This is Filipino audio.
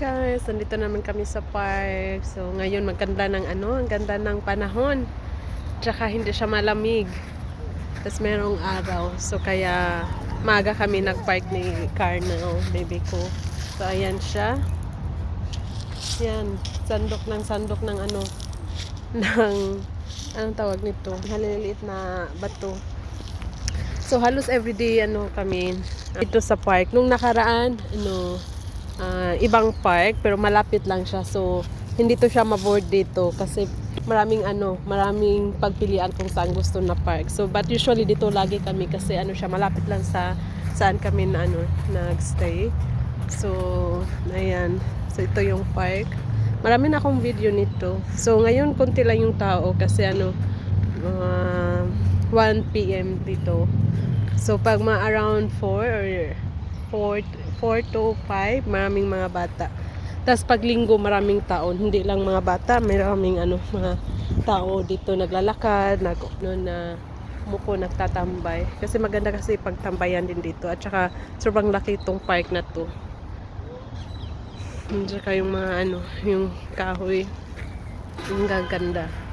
guys, nandito naman kami sa park. So ngayon maganda ng ano, ang ganda ng panahon. Tsaka hindi siya malamig. Tapos merong araw. So kaya maaga kami nagpark ni Carnel, baby ko. So ayan siya. Yan, sandok ng sandok ng ano, ng, anong tawag nito? Haliliit na bato. So halos everyday ano kami dito sa park. Nung nakaraan, ano, ah, ibang park pero malapit lang siya. So hindi to siya ma-board dito kasi maraming ano, maraming pagpilian kung saan gusto na park. So but usually dito lagi kami kasi ano siya malapit lang sa saan kami na ano nagstay. So ayan. So ito yung park. Marami na akong video nito. So ngayon konti lang yung tao kasi ano mga 1 p.m. dito. So pag mga around 4 or 4, 4 to 5, maraming mga bata. Tapos pag linggo maraming tao, hindi lang mga bata, maraming ano, mga tao dito naglalakad, nag no, na muko nagtatambay. Kasi maganda kasi pagtambayan din dito. At saka sobrang laki itong park na to. At saka yung mga ano, yung kahoy. Yung gaganda.